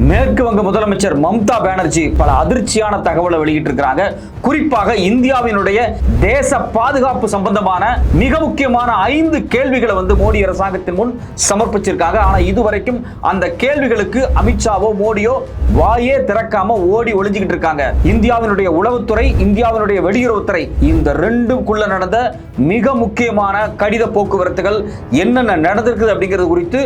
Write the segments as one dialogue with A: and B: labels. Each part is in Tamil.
A: மேற்கு வங்க முதலமைச்சர் மம்தா பானர்ஜி பல அதிர்ச்சியான தகவலை வெளியிட்டிருக்கிறாங்க. குறிப்பாக இந்தியாவினுடைய தேச பாதுகாப்பு சம்பந்தமான மிக முக்கியமான ஐந்து கேள்விகளை வந்து மோடி அரசாங்கத்தின் முன் சமர்ப்பிச்சிருக்காங்க. ஆனா இதுவரைக்கும் அந்த கேள்விகளுக்கு அமித்ஷாவோ மோடியோ வாயே திறக்காம ஓடி ஒளிஞ்சுக்கிட்டு இருக்காங்க. இந்தியாவினுடைய உளவுத்துறை இந்தியாவினுடைய வெளியுறவுத்துறை இந்த ரெண்டுக்குள்ள நடந்த மிக முக்கியமான கடித போக்குவரத்துகள் என்னென்ன நடந்திருக்குது அப்படிங்கிறது குறித்து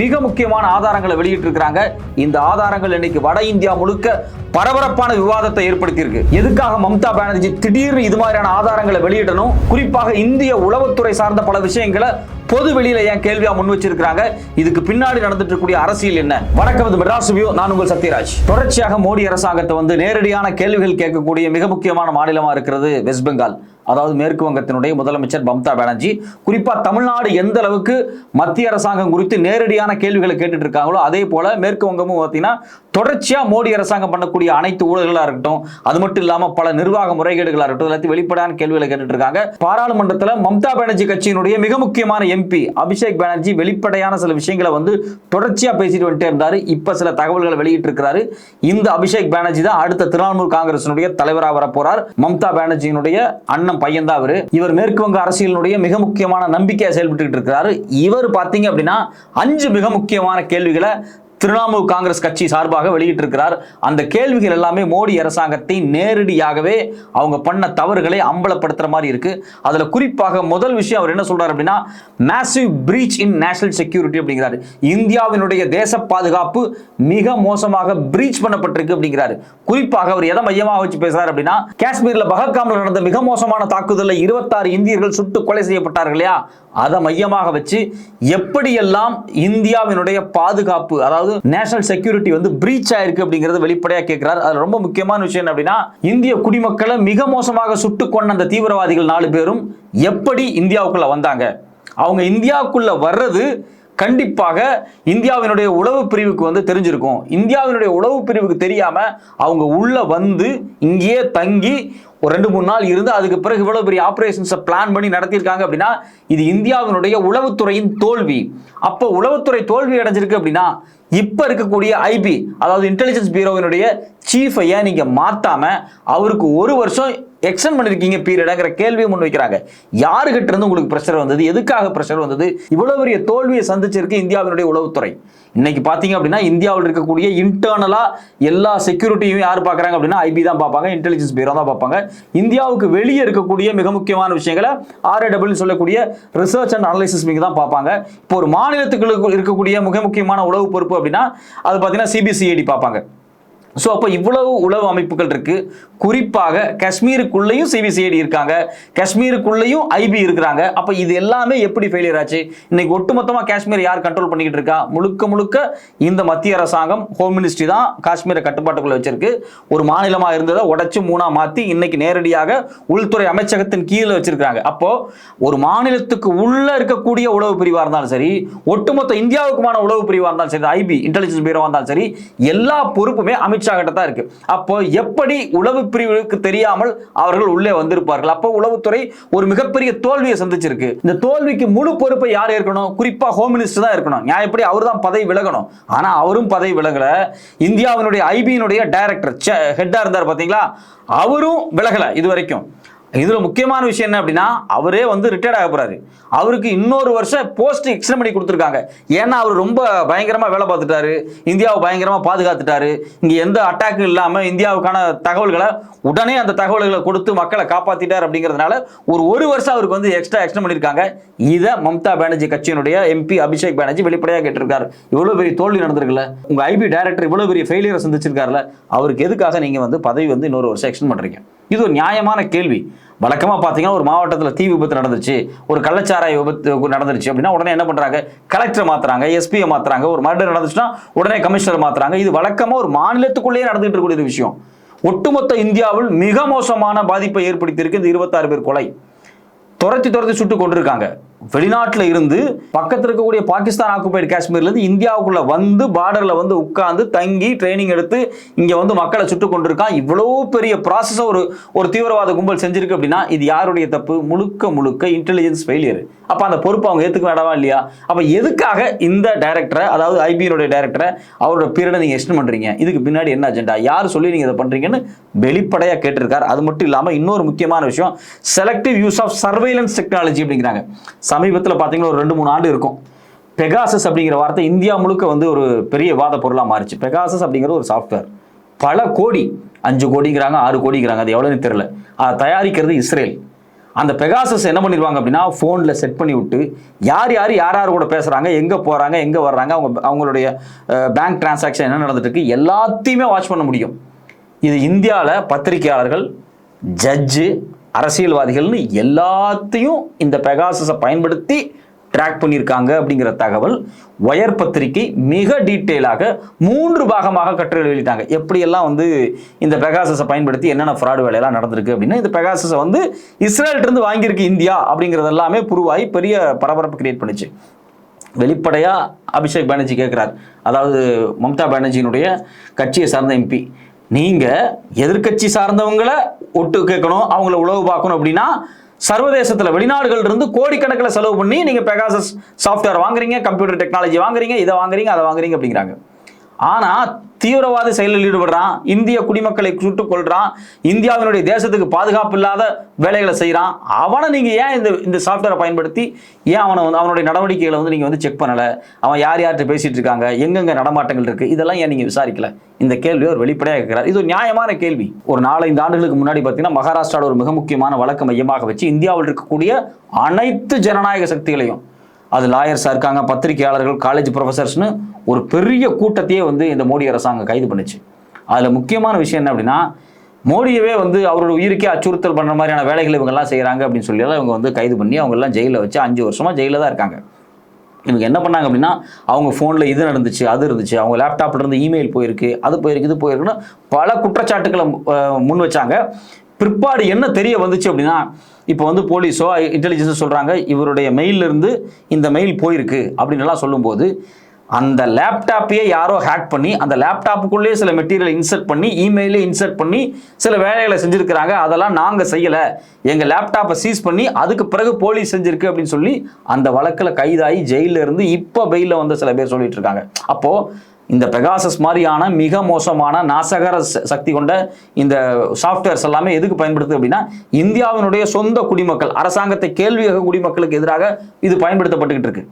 A: மிக முக்கியமான ஆதாரங்களை வெளியிட்டிருக்கிறாங்க. இந்த ஆதாரங்கள் இன்னைக்கு வட இந்தியா முழுக்க பரபரப்பான விவாதத்தை ஏற்படுத்தியிருக்கு. எதுக்காக மம்தா பானர்ஜி திடீர்னு இது மாதிரியான ஆதாரங்களை வெளியிடணும்? குறிப்பாக இந்திய உளவுத்துறை சார்ந்த பல விஷயங்களை பொது வெளியில ஏன் கேள்வியா முன் வச்சிருக்காங்க இதுக்கு பின்னாடி நடந்துட்டு இருக்கக்கூடிய அரசியல் என்ன? வணக்கம் இது மெட்ராஸ் வியூ நான் உங்கள் சத்யராஜ். தொடர்ச்சியாக மோடி அரசாங்கத்தை வந்து நேரடியான கேள்விகள் கேட்கக்கூடிய மிக முக்கியமான மாநிலமா இருக்கிறது வெஸ்ட் பெங்கால் அதாவது மேற்கு வங்கத்தினுடைய முதலமைச்சர் மம்தா பானர்ஜி. குறிப்பா தமிழ்நாடு எந்த அளவுக்கு மத்திய அரசாங்கம் குறித்து நேரடியான கேள்விகளை கேட்டுட்டு இருக்காங்களோ அதே போல மேற்கு வங்கமும் பார்த்தீங்கன்னா தொடர்ச்சியா மோடி அரசாங்கம் பண்ணக்கூடிய அனைத்து ஊழல்களா இருக்கட்டும் அது மட்டும் இல்லாம பல நிர்வாக முறைகேடுகளா இருக்கட்டும் எல்லாத்தையும் வெளிப்படையான கேள்விகளை கேட்டுட்டு இருக்காங்க பாராளுமன்றத்தில் மம்தா பானர்ஜி கட்சியினுடைய மிக முக்கியமான எம்பி அபிஷேக் பானர்ஜி வெளிப்படையான சில விஷயங்களை வந்து தொடர்ச்சியாக பேசிட்டு வந்துட்டே இருந்தார். இப்போ சில தகவல்களை வெளியிட்டு இருக்கிறாரு இந்த அபிஷேக் பானர்ஜி தான் அடுத்த திரிணாமுல் காங்கிரசினுடைய தலைவராக வர போறார் மம்தா பானர்ஜியினுடைய அண்ணன் பையன் தான் அவர். இவர் மேற்கு வங்க அரசியலினுடைய மிக முக்கியமான நம்பிக்கையை செயல்பட்டு இருக்கிறாரு. இவர் பாத்தீங்க அப்படின்னா அஞ்சு மிக முக்கியமான கேள்விகளை திரிணாமுல் காங்கிரஸ் கட்சி சார்பாக வெளியிட்டிருக்கிறார். அந்த கேள்விகள் எல்லாமே மோடி அரசாங்கத்தை நேரடியாகவே அவங்க பண்ண தவறுகளை அம்பலப்படுத்துற மாதிரி இருக்கு. அதுல குறிப்பாக முதல் விஷயம் அவர் என்ன சொல்றாரு அப்படின்னா massive breach in national security அப்படிங்கிறாரு. இந்தியாவினுடைய தேச பாதுகாப்பு மிக மோசமாக பிரீச் பண்ணப்பட்டிருக்கு அப்படிங்கிறாரு. குறிப்பாக அவர் எதை மையமாக வச்சு பேசுறாரு அப்படின்னா காஷ்மீர்ல பகல்காம்ல நடந்த மிக மோசமான தாக்குதலில் இருபத்தாறு இந்தியர்கள் சுட்டு கொலை செய்யப்பட்டார்கள் இல்லையா? அதை மையமாக வச்சு எப்படியெல்லாம் இந்தியாவினுடைய பாதுகாப்பு அதாவது நேஷனல் செக்யூரிட்டி வந்து பிரீச் ஆயிருக்கு அப்படிங்கிறது வெளிப்படையா கேட்கிறார் அது ரொம்ப முக்கியமான விஷயம் என்ன அப்படின்னா இந்திய குடிமக்களை மிக மோசமாக சுட்டு கொண்ட அந்த தீவிரவாதிகள் நாலு பேரும் எப்படி இந்தியாவுக்குள்ள வந்தாங்க? அவங்க இந்தியாவுக்குள்ள வர்றது கண்டிப்பாக இந்தியாவினுடைய உளவு பிரிவுக்கு வந்து தெரிஞ்சிருக்கும். இந்தியாவினுடைய உளவு பிரிவுக்கு தெரியாம அவங்க உள்ள வந்து இங்கேயே தங்கி ஒரு ரெண்டு மூணு நாள் இருந்து அதுக்கு பிறகு இவ்வளவு பெரிய ஆபரேஷன்ஸை பிளான் பண்ணி நடத்தியிருக்காங்க அப்படின்னா இது இந்தியாவினுடைய உளவுத்துறையின் தோல்வி. அப்போ உளவுத்துறை தோல்வி அடைஞ்சிருக்கு அப்படின்னா இப்ப இருக்கக்கூடிய ஐபி அதாவது இன்டெலிஜென்ஸ் பியூரோவினுடைய சீஃபை ஏன் நீங்க மாத்தாம அவருக்கு ஒரு வருஷம் எக்ஸ்டெண்ட் பண்ணிருக்கீங்க பீரியடங்கிற கேள்வியை முன் வைக்கிறாங்க. யாருகிட்ட இருந்து உங்களுக்கு பிரஷர் வந்தது? எதுக்காக பிரஷர் வந்தது? இவ்வளவு பெரிய தோல்வியை சந்திச்சிருக்கு இந்தியாவினுடைய உளவுத்துறை. இன்னைக்கு பார்த்தீங்க அப்படின்னா இந்தியாவில் இருக்கக்கூடிய இன்டர்னலாக எல்லா செக்யூரிட்டியும் யார் பார்க்குறாங்க அப்படின்னா ஐபி தான் பார்ப்பாங்க இன்டெலிஜென்ஸ் பியூரோ தான் பார்ப்பாங்க. இந்தியாவுக்கு வெளியே இருக்கக்கூடிய மிக முக்கியமான விஷயங்களை ஆர்ஏடபிள்யூ சொல்லக்கூடிய ரிசர்ச் அண்ட் அனலைசிஸ் விங் தான் பார்ப்பாங்க. இப்போ ஒரு மாநிலத்துக்குள்ள இருக்கக்கூடிய மிக முக்கியமான உளவு பொறுப்பு அப்படின்னா அது பார்த்தீங்கன்னா சிபிசிஐடி பார்ப்பாங்க. ஸோ அப்போ இவ்வளவு உளவு அமைப்புகள் இருக்கு. குறிப்பாக காஷ்மீருக்குள்ளேயும் சிபிசிஐடி இருக்காங்க. காஷ்மீருக்குள்ளேயும் ஐபி இருக்கிறாங்க. அப்போ இது எல்லாமே எப்படி ஃபெயிலியர் ஆச்சு? இன்னைக்கு ஒட்டுமொத்தமாக காஷ்மீர் யார் கண்ட்ரோல் பண்ணிக்கிட்டு இருக்கா? முழுக்க முழுக்க இந்த மத்திய அரசாங்கம் ஹோம் மினிஸ்ட்ரி தான் காஷ்மீரை கட்டுப்பாட்டுக்குள்ளே வச்சிருக்கு. ஒரு மாநிலமாக இருந்ததை உடைச்சு மூணா மாற்றி இன்னைக்கு நேரடியாக உள்துறை அமைச்சகத்தின் கீழே வச்சிருக்காங்க அப்போ ஒரு மாநிலத்துக்கு உள்ள இருக்கக்கூடிய உளவு பிரிவாக இருந்தாலும் சரி ஒட்டுமொத்த இந்தியாவுக்குமான உளவு பிரிவாக இருந்தாலும் சரி ஐபி இன்டெலிஜென்ஸ் பியூரோவாக இருந்தாலும் சரி எல்லா பொறுப்புமே அமைச்சர் அமித்ஷா கிட்ட தான் இருக்கு. அப்போ எப்படி உளவு பிரிவுக்கு தெரியாமல் அவர்கள் உள்ளே வந்திருப்பார்கள்? அப்போ உளவுத்துறை ஒரு மிகப்பெரிய தோல்வியை சந்திச்சிருக்கு. இந்த தோல்விக்கு முழு பொறுப்பை யார் இருக்கணும் குறிப்பா ஹோம் மினிஸ்டர் தான் இருக்கணும். நியாயப்படி அவர் தான் பதவி விலகணும். ஆனா அவரும் பதவி விலகல. இந்தியாவினுடைய ஐபியினுடைய டைரக்டர் ஹெட்டா இருந்தார் பாத்தீங்களா? அவரும் விலகல இது வரைக்கும் இதில் முக்கியமான விஷயம் என்ன அப்படின்னா அவரே வந்து ரிட்டையர்ட் ஆக போறாரு. அவருக்கு இன்னொரு வருஷம் போஸ்ட் எக்ஸ்டெண்ட் பண்ணி கொடுத்துருக்காங்க. ஏன்னா அவர் ரொம்ப பயங்கரமாக வேலை பார்த்துட்டாரு. இந்தியாவை பயங்கரமாக பாதுகாத்துட்டாரு. இங்கே எந்த அட்டாக்கும் இல்லாமல் இந்தியாவுக்கான தகவல்களை உடனே அந்த தகவல்களை கொடுத்து மக்களை காப்பாற்றிட்டார் அப்படிங்கிறதுனால ஒரு ஒரு வருஷம் அவருக்கு வந்து எக்ஸ்ட்ரா எக்ஸ்டெண்ட் பண்ணியிருக்காங்க. இதை மம்தா பானர்ஜி கட்சியினுடைய எம்பி அபிஷேக் பானர்ஜி வெளிப்படையாக கேட்டிருக்காரு. இவ்வளோ பெரிய தோல்வி நடந்திருக்குல்ல? உங்கள் ஐபி டைரக்டர் இவ்வளோ பெரிய ஃபெயிலியரை சந்திச்சிருக்காருல அவருக்கு எதுக்காக நீங்கள் வந்து பதவி வந்து இன்னொரு வருஷம் எக்ஸ்டெண்ட் பண்ணுறீங்க இது ஒரு நியாயமான கேள்வி. வழக்கமாக பார்த்தீங்கன்னா ஒரு மாவட்டத்தில் தீ விபத்து நடந்துச்சு ஒரு கள்ளச்சாராய விபத்து நடந்துருச்சு அப்படின்னா உடனே என்ன பண்ணுறாங்க கலெக்டரை மாற்றுறாங்க எஸ்பியை மாற்றுறாங்க ஒரு மர்டர் நடந்துச்சுன்னா உடனே கமிஷனர் மாற்றுறாங்க இது வழக்கமாக ஒரு மாநிலத்துக்குள்ளேயே நடந்துகிட்டு இருக்கக்கூடிய ஒரு விஷயம். ஒட்டுமொத்த இந்தியாவில் மிக மோசமான பாதிப்பை ஏற்படுத்தியிருக்கு இந்த இருபத்தாறு பேர் கொலை. துரத்தி துரத்தி சுட்டு கொண்டிருக்காங்க. வெளிநாட்டில் இருந்து பக்கத்தில் இருக்கக்கூடிய பாகிஸ்தான் ஆக்குபைடு காஷ்மீர்லேருந்து இந்தியாவுக்குள்ள வந்து பார்டரில் வந்து உட்கார்ந்து தங்கி ட்ரைனிங் எடுத்து இங்கே வந்து மக்களை சுட்டு கொண்டிருக்கான். இவ்வளோ பெரிய ப்ராசஸை ஒரு ஒரு தீவிரவாத கும்பல் செஞ்சிருக்கு அப்படின்னா இது யாருடைய தப்பு? முழுக்க முழுக்க இன்டெலிஜென்ஸ் ஃபெயிலியர் அப்போ அந்த பொறுப்பு அவங்க ஏற்றுக்க வேண்டாமா இல்லையா? அப்போ எதுக்காக இந்த டைரக்டரை அதாவது ஐபியினுடைய டைரக்டரை அவரோட பீரியடை நீங்கள் எக்ஸ்டன் பண்ணுறீங்க இதுக்கு பின்னாடி என்ன அஜெண்டா யார் சொல்லி நீங்கள் இதை பண்ணுறீங்கன்னு வெளிப்படையாக கேட்டிருக்கார். அது மட்டும் இல்லாமல் இன்னொரு முக்கியமான விஷயம் selective use of surveillance technology அப்படிங்கிறாங்க. சமீபத்தில் பார்த்தீங்கன்னா ஒரு ரெண்டு மூணு ஆண்டு இருக்கும். பெகாசஸ் அப்படிங்கிற வார்த்தை இந்தியா முழுக்க வந்து ஒரு பெரிய வாத பொருளாக மாறிச்சு. பெகாசஸ் அப்படிங்கிற ஒரு சாஃப்ட்வேர் பல கோடி அஞ்சு கோடிங்கிறாங்க ஆறு கோடிங்கிறாங்க அது எவ்வளோன்னு தெரில அதை தயாரிக்கிறது இஸ்ரேல். அந்த பெகாசஸ் என்ன பண்ணிடுவாங்க அப்படின்னா ஃபோனில் செட் பண்ணி விட்டு யார் யார் யார் யார் கூட பேசுகிறாங்க எங்கே போகிறாங்க எங்கே வர்றாங்க அவங்க அவங்களுடைய பேங்க் டிரான்சாக்ஷன் என்ன நடந்துட்டு இருக்கு எல்லாத்தையுமே வாட்ச் பண்ண முடியும். இது இந்தியாவில் பத்திரிகையாளர்கள் ஜட்ஜு அரசியல்வாதிகள்னு எல்லாத்தையும் இந்த பெகாசஸை பயன்படுத்தி ட்ராக் பண்ணியிருக்காங்க அப்படிங்கிற தகவல் ஒயர் பத்திரிகை மிக டீட்டெயிலாக மூன்று பாகமாக கட்டுரை வெளியிட்டாங்க எப்படியெல்லாம் வந்து இந்த பெகாசஸை பயன்படுத்தி என்னென்ன ஃப்ராடு வேலையெல்லாம் நடந்திருக்கு அப்படின்னு இந்த பெகாசஸை வந்து இஸ்ரேல்ட்டிருந்து வாங்கியிருக்கு இந்தியா அப்படிங்கிறது எல்லாமே புருவாகி பெரிய பரபரப்பு கிரியேட் பண்ணுச்சு. வெளிப்படையாக அபிஷேக் பானர்ஜி கேட்குறார் அதாவது மம்தா பானர்ஜியினுடைய கட்சியை சார்ந்த எம்பி நீங்க எதிர்க்கட்சி சார்ந்தவங்களை ஒட்டு கேட்கணும் அவங்கள உழவு பார்க்கணும் அப்படின்னா சர்வதேசத்துல வெளிநாடுகள் இருந்து கோடிக்கணக்கில் செலவு பண்ணி நீங்க பெகாசஸ் சாஃப்ட்வேர் வாங்குறீங்க கம்ப்யூட்டர் டெக்னாலஜி வாங்குறீங்க இதை வாங்குறீங்க அதை வாங்குறீங்க அப்படிங்கிறாங்க. ஆனா தீவிரவாத செயலில் ஈடுபடுறான் இந்திய குடிமக்களை சுட்டுக் கொள்றான் இந்தியாவினுடைய தேசத்துக்கு பாதுகாப்பு இல்லாத வேலைகளை செய்கிறான் அவனை நீங்க ஏன் இந்த இந்த சாஃப்ட்வேரை பயன்படுத்தி ஏன் அவனை வந்து அவனுடைய நடவடிக்கைகளை வந்து நீங்க வந்து செக் பண்ணல? அவன் யார் யார்கிட்ட பேசிட்டு இருக்காங்க? எங்கெங்க நடமாட்டங்கள் இருக்கு? இதெல்லாம் ஏன் நீங்க விசாரிக்கல? இந்த கேள்வி ஒரு வெளிப்படையாக கேட்கிறார். இது ஒரு நியாயமான கேள்வி. ஒரு நாலஞ்சு ஆண்டுகளுக்கு முன்னாடி பார்த்தீங்கன்னா மகாராஷ்டிராவில் ஒரு மிக முக்கியமான வழக்கு மையமாக வச்சு இந்தியாவில் இருக்கக்கூடிய அனைத்து ஜனநாயக சக்திகளையும் அது லாயர்ஸாக இருக்காங்க பத்திரிகையாளர்கள் காலேஜ் ப்ரொஃபசர்ஸ்னு ஒரு பெரிய கூட்டத்தையே வந்து இந்த மோடி அரசாங்கம் கைது பண்ணுச்சு. அதில் முக்கியமான விஷயம் என்ன அப்படின்னா மோடியவே வந்து அவரோட உயிருக்கே அச்சுறுத்தல் பண்ணுற மாதிரியான வேலைகளை இவங்கெல்லாம் செய்கிறாங்க அப்படின்னு சொல்லி எல்லாம் இவங்க வந்து கைது பண்ணி அவங்க எல்லாம் ஜெயிலில் வச்சு அஞ்சு வருஷமாக ஜெயிலில் தான் இருக்காங்க. இவங்க என்ன பண்ணாங்க அப்படின்னா அவங்க ஃபோனில் இது நடந்துச்சு அது இருந்துச்சு அவங்க லேப்டாப்ல இருந்து இமெயில் போயிருக்கு அது போயிருக்கு இது போயிருக்குன்னு பல குற்றச்சாட்டுக்களை முன் வச்சாங்க. பிற்பாடு என்ன தெரிய வந்துச்சு அப்படின்னா இப்போ வந்து போலீஸோ இன்டெலிஜென்ஸோ சொல்கிறாங்க இவருடைய மெயிலிருந்து இருந்து இந்த மெயில் போயிருக்கு அப்படின்லாம் எல்லாம் சொல்லும்போது அந்த லேப்டாப்பையே யாரோ ஹேக் பண்ணி அந்த லேப்டாப்புக்குள்ளேயே சில மெட்டீரியல் இன்சர்ட் பண்ணி இமெயிலே இன்சர்ட் பண்ணி சில வேலைகளை செஞ்சுருக்கிறாங்க. அதெல்லாம் நாங்கள் செய்யலை. எங்கள் லேப்டாப்பை சீஸ் பண்ணி அதுக்கு பிறகு போலீஸ் செஞ்சுருக்கு அப்படின்னு சொல்லி அந்த வழக்கில் கைதாகி ஜெயிலில் இருந்து இப்போ பெயிலில் வந்த சில பேர் சொல்லிட்டு இருக்காங்க. அப்போது இந்த பெகாசஸ் மாதிரியான மிக மோசமான நாசகர சக்தி கொண்ட இந்த சாஃப்ட்வேர்ஸ் எல்லாமே எதுக்கு பயன்படுத்துது அப்படின்னா இந்தியாவினுடைய சொந்த குடிமக்கள் அரசாங்கத்தை கேள்வி குடிமக்களுக்கு எதிராக இது பயன்படுத்தப்பட்டுக்கிட்டு இருக்கு.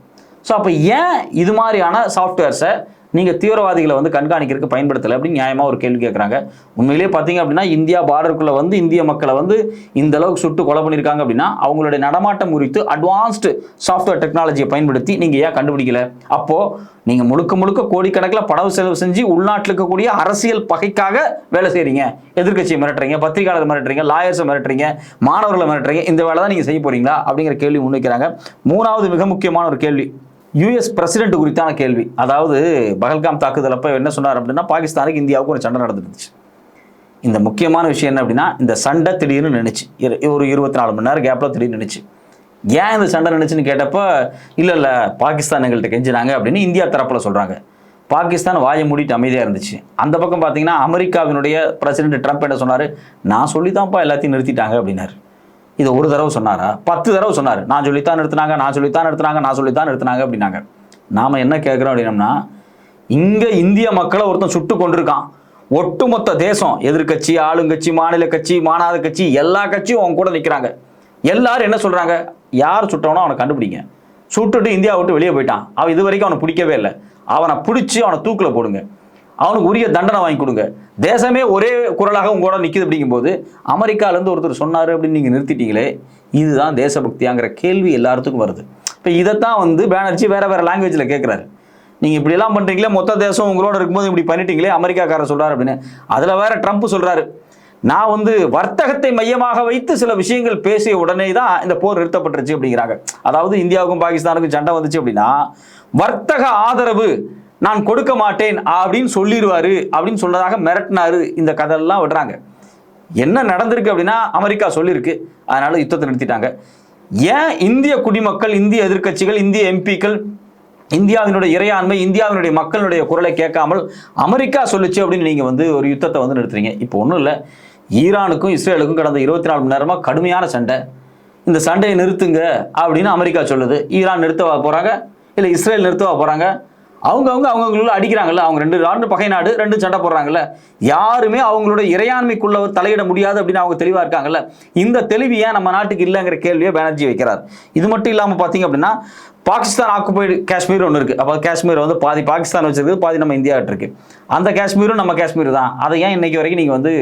A: ஸோ அப்போ ஏன் இது மாதிரியான சாஃப்ட்வேர்ஸை நீங்கள் தீவிரவாதிகளை வந்து கண்காணிக்கிறதுக்கு பயன்படுத்தலை அப்படின்னு நியாயமாக ஒரு கேள்வி கேட்குறாங்க உண்மையிலேயே பார்த்தீங்க அப்படின்னா இந்தியா பார்டருக்குள்ளே வந்து இந்திய மக்களை வந்து இந்த அளவுக்கு சுட்டு கொலை பண்ணியிருக்காங்க அப்படின்னா அவங்களுடைய நடமாட்டம் குறித்து அட்வான்ஸ்டு சாஃப்ட்வேர் டெக்னாலஜியை பயன்படுத்தி நீங்கள் ஏன் கண்டுபிடிக்கல? அப்போது நீங்கள் முழுக்க முழுக்க கோடிக்கணக்கில் படவு செலவு செஞ்சு உள்நாட்டில் இருக்கக்கூடிய அரசியல் பகைக்காக வேலை செய்கிறீங்க எதிர்க்கட்சியை மிரட்டுறீங்க பத்திரிகையாளர் மிரட்டுறீங்க லாயர்ஸை மிரட்டுறீங்க மாணவர்களை மிரட்டுறீங்க இந்த வேலை தான் நீங்கள் செய்ய போகிறீங்களா அப்படிங்கிற கேள்வி முன்வைக்கிறாங்க. மூணாவது மிக முக்கியமான ஒரு கேள்வி. யூஎஸ் பிரசிடென்ட் குறித்தான கேள்வி. அதாவது பகல்காம் தாக்குதல் அப்போ என்ன சொன்னார் அப்படின்னா பாகிஸ்தானுக்கு இந்தியாவுக்கு ஒரு சண்டை நடந்துருந்துச்சு. இந்த முக்கியமான விஷயம் என்ன அப்படின்னா இந்த சண்டை திடீர்னு நினைச்சு இரு- ஒரு இருபத்தி நாலு மணி நேரம் கேப்பில் திடீர்னு நினைச்சு ஏன் இந்த சண்டை நினைச்சுன்னு கேட்டப்போ இல்லை இல்லை பாகிஸ்தான் எங்கள்கிட்ட கெஞ்சினாங்க அப்படின்னு இந்தியா தரப்பில் சொல்கிறாங்க பாகிஸ்தான் வாயை மூடிட்டு அமைதியாக இருந்துச்சு. அந்த பக்கம் பார்த்தீங்கன்னா அமெரிக்காவினுடைய பிரசிடென்ட் ட்ரம்ப் என்ன சொன்னார்? நான் சொல்லி தான்ப்பா எல்லாத்தையும் நிறுத்திட்டாங்க அப்படின்னாரு. இதை ஒரு தடவை சொன்னாரா? பத்து தடவை சொன்னார். நான் சொல்லித்தான் நிறுத்தினாங்க நான் சொல்லித்தான் நிறுத்தினாங்க நான் சொல்லித்தான் நிறுத்தினாங்க அப்படின்னாங்க. நாம என்ன கேட்குறோம் அப்படின்னம்னா இங்கே இந்திய மக்களை ஒருத்தன் சுட்டு கொண்டிருக்கான் ஒட்டுமொத்த தேசம் எதிர்க்கட்சி ஆளுங்கட்சி மாநில கட்சி மாநாத கட்சி எல்லா கட்சியும் அவங்க கூட நிற்கிறாங்க எல்லாரும் என்ன சொல்கிறாங்க யார் சுட்டவனோ அவனை கண்டுபிடிங்க. சுட்டுட்டு இந்தியா விட்டு வெளியே போயிட்டான். அவன் இது வரைக்கும் அவனை பிடிக்கவே இல்லை. அவனை பிடிச்சி அவனை தூக்கில் போடுங்க. அவனுக்கு உரிய தண்டனை வாங்கி கொடுங்க. தேசமே ஒரே குரலாக உங்களோட நிற்கிது அப்படிங்கும்போது அமெரிக்காலேருந்து ஒருத்தர் சொன்னார் அப்படின்னு நீங்கள் நிறுத்திட்டீங்களே இதுதான் தேசபக்தியாங்கிற கேள்வி எல்லாத்துக்கும் வருது. இப்போ இதைத்தான் வந்து பேனர்ஜி வேறு வேறு லாங்குவேஜில் கேட்குறாரு நீங்கள் இப்படிலாம் பண்ணுறீங்களே மொத்த தேசம் உங்களோட இருக்கும்போது இப்படி பண்ணிட்டீங்களே அமெரிக்காக்காரர் சொல்கிறார் அப்படின்னு. அதில் வேற ட்ரம்ப் சொல்கிறாரு நான் வந்து வர்த்தகத்தை மையமாக வைத்து சில விஷயங்கள் பேசிய உடனே தான் இந்த போர் நிறுத்தப்பட்டுருச்சு அப்படிங்கிறாங்க. அதாவது இந்தியாவுக்கும் பாகிஸ்தானுக்கும் சண்டை வந்துச்சு அப்படின்னா வர்த்தக ஆதரவு நான் கொடுக்க மாட்டேன் அப்படின்னு சொல்லிடுவாரு அப்படின்னு சொன்னதாக மிரட்டினாரு இந்த கதையெல்லாம் விடுறாங்க. என்ன நடந்திருக்கு அப்படின்னா அமெரிக்கா சொல்லியிருக்கு அதனால யுத்தத்தை நிறுத்திட்டாங்க. ஏன் இந்திய குடிமக்கள் இந்திய எதிர்க்கட்சிகள் இந்திய எம்பிக்கள் இந்தியாவினுடைய இறையாண்மை இந்தியாவினுடைய மக்களுடைய குரலை கேட்காமல் அமெரிக்கா சொல்லுச்சு அப்படின்னு நீங்கள் வந்து ஒரு யுத்தத்தை வந்து நிறுத்துறீங்க. இப்போ ஒன்றும் இல்லை. ஈரானுக்கும் இஸ்ரேலுக்கும் கடந்த இருபத்தி நாலு மணி நேரமாக கடுமையான சண்டை. இந்த சண்டையை நிறுத்துங்க அப்படின்னு அமெரிக்கா சொல்லுது. ஈரான் நிறுத்தவா போகிறாங்க இல்லை இஸ்ரேல் நிறுத்தவா போகிறாங்க அவங்கவுங்க அவங்க அடிக்கிறாங்கல்ல அவங்க ரெண்டு ரெண்டு பகை நாடு ரெண்டு சண்டை போடுறாங்கல்ல. யாருமே அவங்களோட இறையாண்மைக்குள்ள ஒரு தலையிட முடியாது அப்படின்னு அவங்க தெளிவாக இருக்காங்கல்ல. இந்த தெளிவு ஏன் நம்ம நாட்டுக்கு இல்லைங்கிற கேள்வியை பானர்ஜி வைக்கிறார். இது மட்டும் இல்லாமல் பார்த்தீங்க அப்படின்னா பாகிஸ்தான் ஆக்குபைடு காஷ்மீர் ஒன்று இருக்குது அப்போ காஷ்மீர் வந்து பாதி பாகிஸ்தான் வச்சிருக்கு பாதி நம்ம இந்தியாவிட்டு இருக்கு. அந்த காஷ்மீரும் நம்ம காஷ்மீர் தான். அதை ஏன் இன்னைக்கு வரைக்கும் நீங்கள் வந்து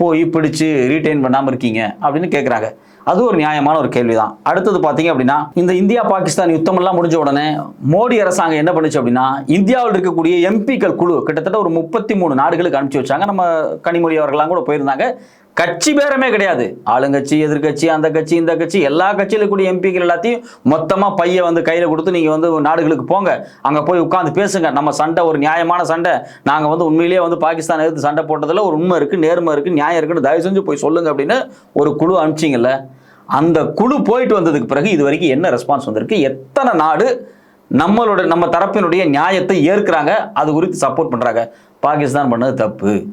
A: போய் பிடிச்சு ரீட்டைன் பண்ணாமல் இருக்கீங்க அப்படின்னு கேட்குறாங்க அது ஒரு நியாயமான ஒரு கேள்வி தான் அடுத்தது பார்த்தீங்க அப்படின்னா இந்த இந்தியா பாகிஸ்தான் யுத்தம் எல்லாம் முடிஞ்ச உடனே மோடி அரசாங்கம் என்ன பண்ணுச்சு அப்படின்னா இந்தியாவில் இருக்கக்கூடிய எம்பிக்கள் குழு கிட்டத்தட்ட ஒரு முப்பத்தி மூணு நாடுகளுக்கு அனுப்பிச்சு வச்சாங்க. நம்ம கனிமொழி அவர்கள்லாம் கூட போயிருந்தாங்க. கட்சி பேரமே கிடையாது. ஆளுங்கட்சி எதிர்க்கட்சி அந்த கட்சி இந்த கட்சி எல்லா கட்சியில கூடிய எம்பிக்கள் எல்லாத்தையும் மொத்தமா பைய வந்து கையில கொடுத்து நீங்க வந்து நாடுகளுக்கு போங்க. அங்க போய் உட்காந்து பேசுங்க. நம்ம சண்டை ஒரு நியாயமான சண்டை. நாங்க வந்து உண்மையிலேயே வந்து பாகிஸ்தான் எதிர்த்து சண்டை போட்டதுல ஒரு உண்மை இருக்கு நேர்மை இருக்கு நியாயம் இருக்குன்னு தயவு செஞ்சு போய் சொல்லுங்க அப்படின்னு ஒரு குழு அனுப்பிச்சிங்கல்ல. அந்த குழு போயிட்டு வந்ததுக்கு பிறகு இது வரைக்கும் என்ன ரெஸ்பான்ஸ் வந்திருக்கு? எத்தனை நாடு நம்மளோட நம்ம தரப்பினுடைய நியாயத்தை ஏற்கிறாங்க? அது குறித்து சப்போர்ட் பண்றாங்க. பாகிஸ்தான் பண்ணது தப்பு.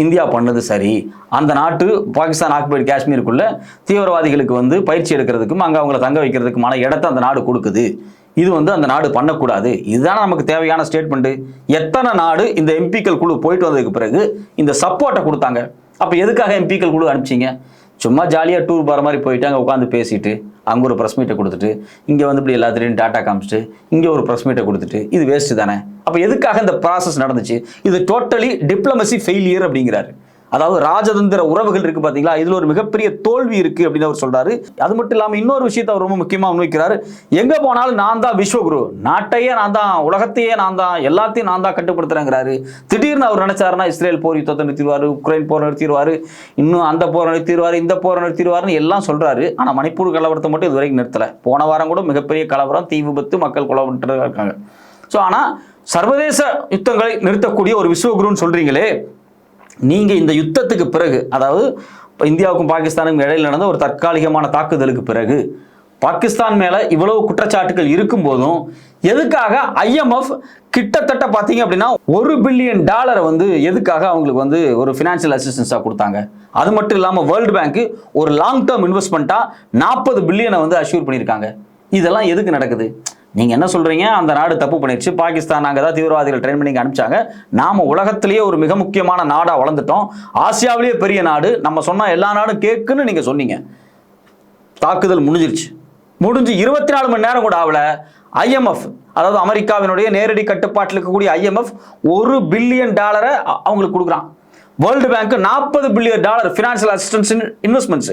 A: இந்தியா பண்ணது சரி. அந்த நாட்டு பாகிஸ்தான் ஆக்குபைடு காஷ்மீருக்குள்ள தீவிரவாதிகளுக்கு வந்து பயிற்சி எடுக்கிறதுக்கும் அங்கே அவங்கள தங்க வைக்கிறதுக்குமான இடத்த அந்த நாடு கொடுக்குது. இது வந்து அந்த நாடு பண்ணக்கூடாது. இதுதானே நமக்கு தேவையான ஸ்டேட்மெண்ட்டு எத்தனை நாடு இந்த எம்பிக்கள் குழு போயிட்டு வந்ததுக்கு பிறகு இந்த சப்போர்ட்டை கொடுத்தாங்க. அப்போ எதுக்காக எம்பிக்கள் குழு அனுப்பிச்சிங்க? சும்மா ஜாலியாக டூர் போகிற மாதிரி போயிட்டு அங்கே உட்காந்து பேசிட்டு அங்கே ஒரு ப்ரெஸ் மீட்டை கொடுத்துட்டு இங்கே வந்து இப்படி எல்லாத்துலேயும் டாட்டா காமிச்சிட்டு இங்கே ஒரு ப்ரெஸ் மீட்டை கொடுத்துட்டு இது வேஸ்ட்டு தானே? அப்போ எதுக்காக இந்த ப்ராசஸ் நடந்துச்சு? இது டோட்டலி டிப்ளமசி ஃபெயிலியர் அப்படிங்கிறாரு. அதாவது ராஜதந்திர உறவுகள் இருக்கு பாத்தீங்களா? இதுல ஒரு மிகப்பெரிய தோல்வி இருக்கு அப்படின்னு அவர் சொல்றாரு. அது மட்டும் இல்லாம இன்னொரு விஷயத்தை அவர் ரொம்ப முக்கியமா முன்வைக்கிறாரு எங்க போனாலும் நான் தான் விஸ்வகுரு. நாட்டையே நான் தான் உலகத்தையே நான் தான் எல்லாத்தையும் நான் தான் கட்டுப்படுத்துறேங்கிறாரு. திடீர்னு அவர் நினைச்சாருன்னா இஸ்ரேல் போர் யுத்தத்தை நிறுத்திடுவாரு உக்ரைன் போர் நிறுத்திடுவாரு இன்னும் அந்த போரை நிறுத்திடுவாரு இந்த போரை நிறுத்திடுவாருன்னு எல்லாம் சொல்றாரு. ஆனா மணிப்பூர் கலவரத்தை மட்டும் இது வரைக்கும் நிறுத்தல. போன வாரம் கூட மிகப்பெரிய கலவரம் தீ விபத்து மக்கள் கொலை இருக்காங்க ஸோ ஆனால் சர்வதேச யுத்தங்களை நிறுத்தக்கூடிய ஒரு விஸ்வகுருன்னு சொல்றீங்களே நீங்கள் இந்த யுத்தத்துக்கு பிறகு அதாவது இப்போ இந்தியாவுக்கும் பாகிஸ்தானுக்கும் இடையில் நடந்த ஒரு தற்காலிகமான தாக்குதலுக்கு பிறகு பாகிஸ்தான் மேலே இவ்வளவு குற்றச்சாட்டுகள் இருக்கும்போதும் எதுக்காக ஐஎம்எஃப் கிட்டத்தட்ட பார்த்தீங்க அப்படின்னா ஒரு பில்லியன் டாலரை வந்து எதுக்காக அவங்களுக்கு வந்து ஒரு ஃபினான்ஷியல் அசிஸ்டன்ஸாக கொடுத்தாங்க? அது மட்டும் இல்லாமல் வேர்ல்டு பேங்க்கு ஒரு லாங் டேர்ம் இன்வெஸ்ட்மெண்ட்டாக நாற்பது பில்லியனை வந்து அஷ்யூர் பண்ணியிருக்காங்க. இதெல்லாம் எதுக்கு நடக்குது? நீங்கள் என்ன சொல்கிறீங்க அந்த நாடு தப்பு பண்ணிடுச்சு பாகிஸ்தான் நாங்கள் தான் தீவிரவாதிகள் ட்ரெயின் பண்ணி அனுப்பிச்சாங்க. நாம் உலகத்திலேயே ஒரு மிக முக்கியமான நாடாக வளர்ந்துட்டோம். ஆசியாவிலேயே பெரிய நாடு. நம்ம சொன்னால் எல்லா நாடும் கேட்குன்னு நீங்கள் சொன்னீங்க. தாக்குதல் முடிஞ்சிருச்சு. முடிஞ்சு இருபத்தி நாலு மணி நேரம் கூட ஆகல. ஐஎம்எஃப் அதாவது அமெரிக்காவினுடைய நேரடி கட்டுப்பாட்டில் இருக்கக்கூடிய ஐஎம்எஃப் ஒரு பில்லியன் டாலரை அவங்களுக்கு கொடுக்குறான். வேர்ல்டு பேங்க் நாற்பது billion dollar financial assistance investments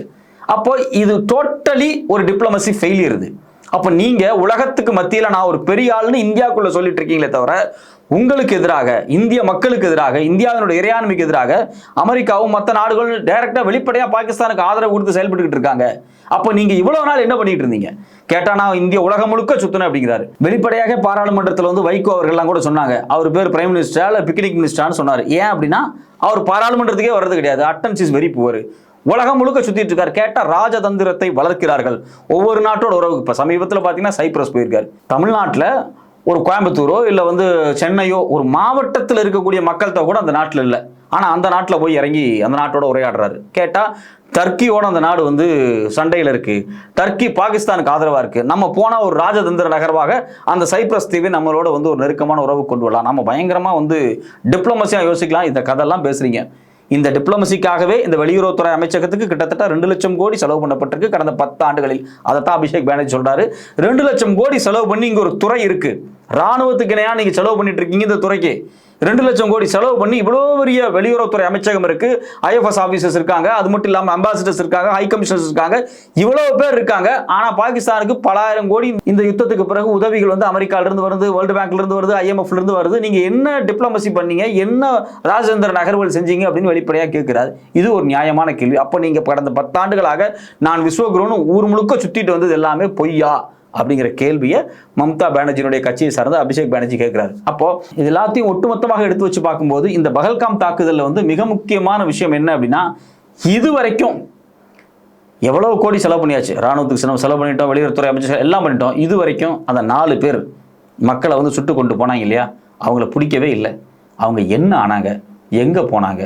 A: அப்போ இது டோட்டலி ஒரு டிப்ளமசி ஃபெயிலியர் இது. அப்போ நீங்க உலகத்துக்கு மத்தியில் நான் ஒரு பெரிய ஆள்னு இந்தியாவுக்குள்ள சொல்லிட்டு இருக்கீங்களே தவிர உங்களுக்கு எதிராக இந்திய மக்களுக்கு எதிராக இந்தியாவினுடைய இறையாண்மைக்கு எதிராக அமெரிக்காவும் மற்ற நாடுகளும் டைரக்டா வெளிப்படையா பாகிஸ்தானுக்கு ஆதரவு கொடுத்து செயல்பட்டுக்கிட்டு இருக்காங்க. அப்போ நீங்க இவ்வளவு நாள் என்ன பண்ணிட்டு இருந்தீங்க? கேட்டா நான் இந்திய உலகம் முழுக்க சுத்தினேன் அப்படிங்கிறாரு. வெளிப்படையாக பாராளுமன்றத்தில் வந்து வைகோ அவர்கள்லாம் கூட சொன்னாங்க. அவர் பேர் பிரைம் மினிஸ்டரா இல்ல பிக்னிக் மினிஸ்டரான்னு சொன்னார். ஏன் அப்படின்னா அவர் பாராளுமன்றத்துக்கே வர்றது கிடையாது. அட்டன்ஸ் இஸ் வெரி புவர் உலகம் முழுக்க சுத்திட்டு இருக்காரு. கேட்டா ராஜதந்திரத்தை வளர்க்கிறார்கள். ஒவ்வொரு நாட்டோட உறவு. இப்ப சமீபத்தில் பார்த்தீங்கன்னா சைப்ரஸ் போயிருக்காரு. தமிழ்நாட்டில் ஒரு கோயம்புத்தூரோ இல்லை வந்து சென்னையோ ஒரு மாவட்டத்தில் இருக்கக்கூடிய மக்கள்கிட்ட கூட அந்த நாட்டில் இல்லை. ஆனால் அந்த நாட்டில் போய் இறங்கி அந்த நாட்டோட உரையாடுறாரு. கேட்டால் டர்க்கியோட அந்த நாடு வந்து சண்டையில் இருக்கு. டர்க்கி பாகிஸ்தானுக்கு ஆதரவாக இருக்கு. நம்ம போனால் ஒரு ராஜதந்திர நகர்வாக அந்த சைப்ரஸ் தீவை நம்மளோட வந்து ஒரு நெருக்கமான உறவு கொண்டு வரலாம். நம்ம பயங்கரமாக வந்து டிப்ளமசியாக யோசிக்கலாம். இந்த கதையெல்லாம் பேசுறீங்க. இந்த டிப்ளமசிக்காகவே இந்த வெளியுறவுத்துறை அமைச்சகத்துக்கு கிட்டத்தட்ட ரெண்டு லட்சம் கோடி செலவு பண்ணப்பட்டிருக்கு. கடந்த பத்து ஆண்டுகளில். அதைத்தான் அபிஷேக் பேனர்ஜி சொல்றாரு. ரெண்டு லட்சம் கோடி செலவு பண்ணி இங்க ஒரு துறை இருக்கு. ராணுவத்துக்கு இணையா நீங்க செலவு பண்ணிட்டு இருக்கீங்க இந்த துறைக்கு. ரெண்டு லட்சம் கோடி செலவு பண்ணி இவ்வளோ பெரிய வெளியுறவுத்துறை அமைச்சகம் இருக்கு. ஐஎஃப்எஸ் ஆஃபீஸர்ஸ் இருக்காங்க. அது மட்டும் இல்லாமல் அம்பாசிடர்ஸ் இருக்காங்க. ஹை கமிஷனர்ஸ் இருக்காங்க. இவ்வளோ பேர் இருக்காங்க. ஆனால் பாகிஸ்தானுக்கு பலாயிரம் கோடி இந்த யுத்தத்துக்கு பிறகு உதவிகள் வந்து அமெரிக்காவிலிருந்து வருது வேர்ல்டு பேங்க்ல இருந்து வருது ஐஎம்எஃப்லேருந்து இருந்து வருது. நீங்கள் என்ன டிப்ளமசி பண்ணீங்க? என்ன ராஜேந்திர நகர்வுகள் செஞ்சீங்க? அப்படின்னு வெளிப்படையாக கேட்கிறாரு இது ஒரு நியாயமான கேள்வி. அப்போ நீங்கள் கடந்த பத்தாண்டுகளாக நான் விஸ்வகுருன்னு ஊர் முழுக்க சுற்றிட்டு வந்தது எல்லாமே பொய்யா? அப்படிங்கிற கேள்வியை மம்தா பானர்ஜியினுடைய கட்சியை சார்ந்த அபிஷேக் பானர்ஜி கேட்கிறாரு. அப்போ இது எல்லாத்தையும் ஒட்டுமொத்தமாக எடுத்து வச்சு பார்க்கும்போது இந்த பகல்காம் தாக்குதலில் வந்து மிக முக்கியமான விஷயம் என்ன அப்படின்னா இது வரைக்கும் எவ்வளவு கோடி செலவு பண்ணியாச்சு? ராணுவத்துக்கு செலவு செலவு பண்ணிட்டோம் வெளியுறவுத்துறை அமைச்சர் எல்லாம் பண்ணிட்டோம். இது வரைக்கும் அந்த நாலு பேர் மக்களை வந்து சுட்டு கொண்டு போனாங்க இல்லையா? அவங்கள பிடிக்கவே இல்லை. அவங்க என்ன ஆனாங்க? எங்கே போனாங்க?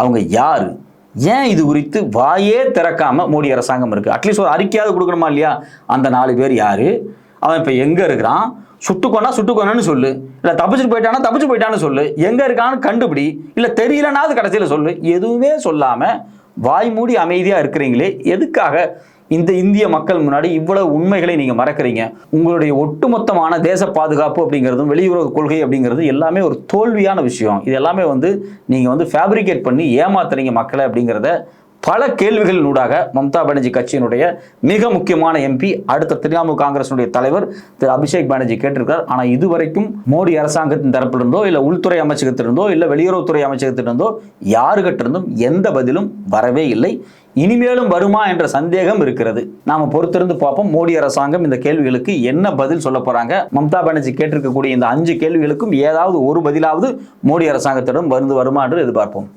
A: அவங்க யார்? ஏன் இது குறித்து வாயே திறக்காம மோடி அரசாங்கம் இருக்கு? அட்லீஸ்ட் ஒரு அறிக்கையாவது கொடுக்கணுமா இல்லையா? அந்த நாலு பேர் யாரு? அவன் இப்போ எங்கே இருக்கிறான்? சுட்டுக்கோனா சுட்டுக்கோனு சொல்லு. இல்லை தப்பிச்சுட்டு போயிட்டானா தப்பிச்சு போயிட்டான்னு சொல்லு. எங்கே இருக்கான்னு கண்டுபிடி. இல்லை தெரியலனாவது கடைசியில் சொல்லு. எதுவுமே சொல்லாமல் வாய் மூடி அமைதியாக இருக்கிறீங்களே. எதுக்காக இந்த இந்திய மக்கள் முன்னாடி இவ்வளவு உண்மைகளை நீங்கள் மறக்கிறீங்க. உங்களுடைய ஒட்டுமொத்தமான தேச பாதுகாப்பு அப்படிங்கிறதும் வெளியுறவு கொள்கை அப்படிங்கிறது எல்லாமே ஒரு தோல்வியான விஷயம். இது எல்லாமே வந்து நீங்கள் வந்து ஃபேப்ரிகேட் பண்ணி ஏமாத்துறீங்க மக்களை அப்படிங்கிறத பல கேள்விகளினூடாக மம்தா பானர்ஜி கட்சியினுடைய மிக முக்கியமான எம்பி அடுத்த திரிணாமுல் காங்கிரசினுடைய தலைவர் திரு அபிஷேக் பானர்ஜி கேட்டிருக்கார். ஆனால் இதுவரைக்கும் மோடி அரசாங்கத்தின் தரப்பிலிருந்தோ இல்லை உள்துறை அமைச்சகத்திலிருந்தோ இல்லை வெளியுறவுத்துறை அமைச்சகத்திலிருந்தோ யாருகிட்ட இருந்தும் எந்த பதிலும் வரவே இல்லை. இனிமேலும் வருமா என்ற சந்தேகம் இருக்கிறது. நாம பொறுத்திருந்து பார்ப்போம். மோடி அரசாங்கம் இந்த கேள்விகளுக்கு என்ன பதில் சொல்ல போறாங்க? மம்தா பானர்ஜி கேட்டிருக்கக்கூடிய இந்த அஞ்சு கேள்விகளுக்கும் ஏதாவது ஒரு பதிலாவது மோடி அரசாங்கத்திடம் வந்து வருமா என்று எதிர்பார்ப்போம்.